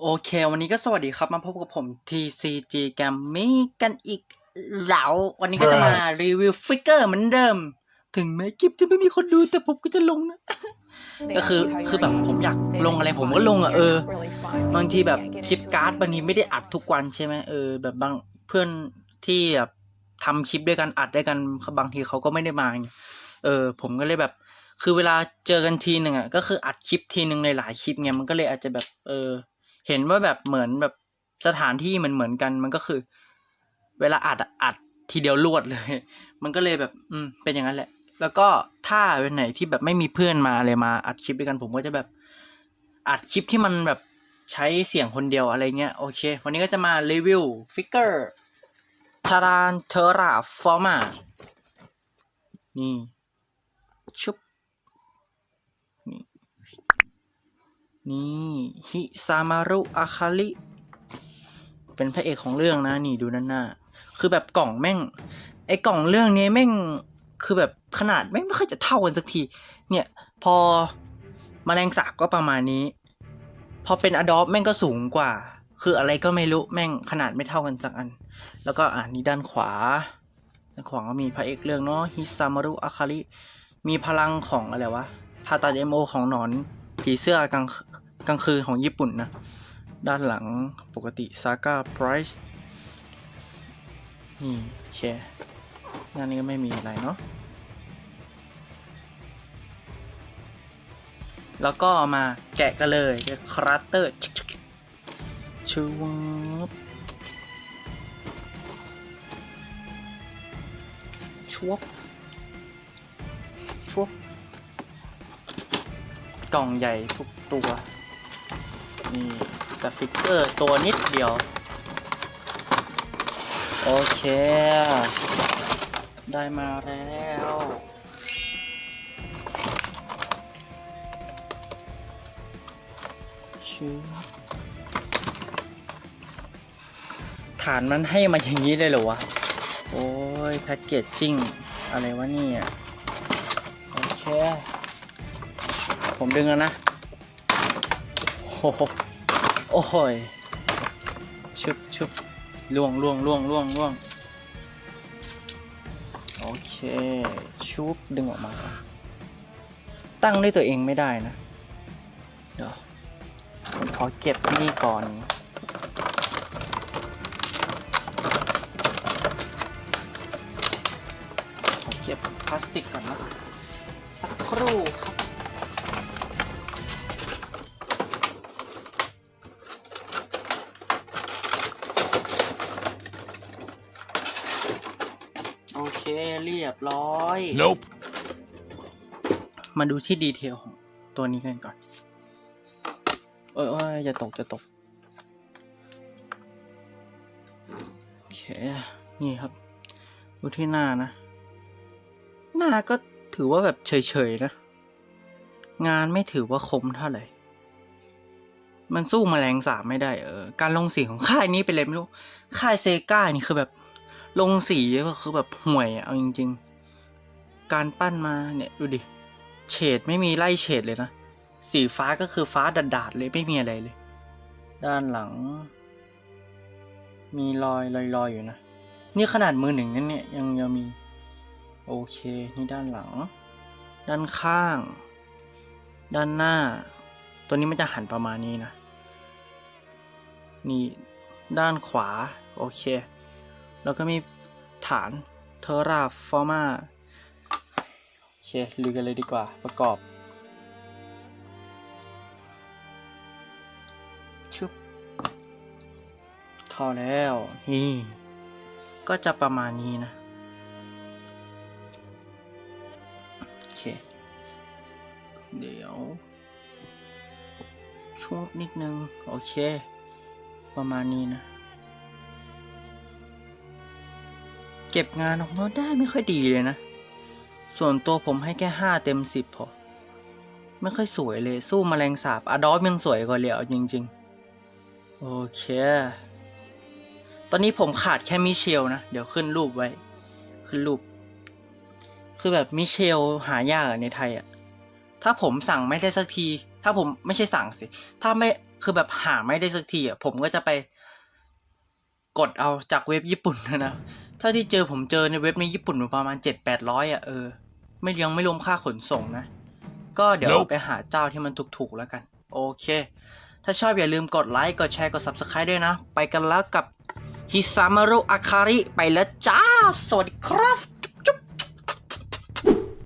โอเค วันนี้ก็สวัสดีครับมาพบกับผม TCG g a m m y กันอีกแล้ววันนี้ก็จะมารีวิวฟิกเกอร์เหมือนเดิม ถึงแม้คลิปจะไม่มีคนดูแต่ผมก็จะลงนะ ก็คือคือแบบผมอยากลงอะไรผมก็ลงอะเออบางทีแบบคลิปการ์ดบางทีไม่ได้อัดทุกวันใช่ไหมเออแบบบางเพื่อนที่แบบทำคลิปด้วยกันอัดด้วยกันบางทีเขาก็ไม่ได้มาไงเออ ผมก็เลยแบบ คือเวลาเจอกันทีหนึ่งอะก็คืออัดคลิปทีหนึ่งในหลายคลิปไงมันก็เลยอาจจะแบบ เออ เห็นว่าแบบเหมือนแบบสถานที่มันเหมือนกัน มันก็คือ เวลาอัดอัดทีเดียวรวดเลย มันก็เลยแบบ อืม เป็นอย่างนั้นแหละ แล้วก็ถ้าวันไหนที่แบบไม่มีเพื่อนมาเลยมาอัดคลิปด้วยกัน ผมก็จะแบบอัดคลิปที่มันแบบใช้เสียงคนเดียวอะไรเงี้ยโอเค วันนี้ก็จะมารีวิวฟิกเกอร์ชารานเทอราฟอร์มานี่ชุบ นี่ฮิซามารุอาคาริเป็นพระเอกของเรื่องนะนี่ดูด้านหน้าคือแบบกล่องแม่ง ไอกล่องเรื่องนี้แม่งคือแบบขนาดแม่งไม่ค่อยจะเท่ากันสักที เนี่ยพอมแมลงสาบก็ประมาณนี้ พอเป็นอดอ t แม่งก็สูงกว่า คืออะไรก็ไม่รู้แม่งขนาดไม่เท่ากันสักอัน แล้วก็อ่านี่ด้านขวาด้านขวาก็มีพระเอกเรื่องเนาะฮิซามารุอาคาริมีพลังของอะไรวะพาตาเดโมของหนอนผีเสื้อกลาง กลางคืนของญี่ปุ่นนะ ด้านหลังปกติซาก้าไพรส์นี่โอเคงานนี้ก็ไม่มีอะไรเนาะแล้วก็มาแกะกันเลยคราเตอร์ชูวบชวบชวบกล่องใหญ่ทุกตัว นี่แต่ฟิกเกอร์ตัวนิดเดียว โอเค ได้มาแล้ว ชื่อฐานมันให้มาอย่างนี้เลยเหรอวะ โอ้ย แพ็กเกจจิ้ง อะไรวะเนี่ย โอเค ผมดึงแล้วนะ โอ้โหโอ้โหยชุบชุบล่วงล่วงล่วงล่วงล่วงโอเค ชุบดึงออกมา ตั้งด้วยตัวเองไม่ได้นะ เดี๋ยวผมขอเก็บนี่ก่อน ขอเก็บพลาสติกก่อนนะ สักครู่ครับ เคเรียบร้อย Nope. มาดูที่ดีเทลของตัวนี้กันก่อน เอยเอยจะตกจะตก โอเค นี่ครับ ดูที่หน้านะ หน้าก็ถือว่าแบบเฉยๆนะ งานไม่ถือว่าคมเท่าไหร่ มันสู้แมลงสาบไม่ได้เออ การลงสีของค่ายนี้เป็นอะไรไม่รู้ ค่ายเซกานี่คือแบบ ลงสีก็คือแบบห่วยอะเอาจริง ๆ การปั้นมาเนี่ยดูดิ เฉดไม่มีไล่เฉดเลยนะ สีฟ้าก็คือฟ้าดาดๆเลยไม่มีอะไรเลย ด้านหลัง มีรอยลอยๆอยู่นะ นี่ขนาดมือหนึ่งนั่นเนี่ยยังยังมี โอเคนี่ด้านหลัง ด้านข้าง ด้านหน้า ตัวนี้มันจะหันประมาณนี้นะ นี่ด้านขวา โอเค แล้วก็มีฐานเทอราฟอร์มาโอเคลุยกันเลยดีกว่าประกอบชุบเข้าแล้ว นี่ ก็จะประมาณนี้นะ โอเค เดี๋ยวช่วงนิดนึง โอเค ประมาณนี้นะ เก็บงานของเราได้ไม่ค่อยดีเลยนะ ส่วนตัวผมให้แค่ห้าเต็มสิบพอ ไม่ค่อยสวยเลย สู้มแมลงสาบอดอฟยังสวยกว่าเลยเอาจริง ๆ โอเค ตอนนี้ผมขาดแค่มิเชลนะ เดี๋ยวขึ้นรูปไว้ ขึ้นรูป คือแบบมิเชลหายากในไทยอะถ้าผมสั่งไม่ได้สักที ถ้าผมไม่ใช่สั่งสิ ถ้าไม่ คือแบบหาไม่ได้สักทีอะผมก็จะไป กดเอาจากเว็บญี่ปุ่นนะ เท่าที่เจอผมเจอในเว็บในญี่ปุ่นประมาณเจ็ดแปดร้อยอะเออ ไม่ยังไม่รวมค่าขนส่งนะ ก็เดี๋ยว Nope ไปหาเจ้าที่มันถูกๆแล้วกัน โอเค ถ้าชอบอย่าลืมกดไลค์ กดแชร์ กด Subscribe ด้วยนะ ไปกันแล้วกับฮิซามารุอาคาริไปแล้วจ้า สวัสดีครับ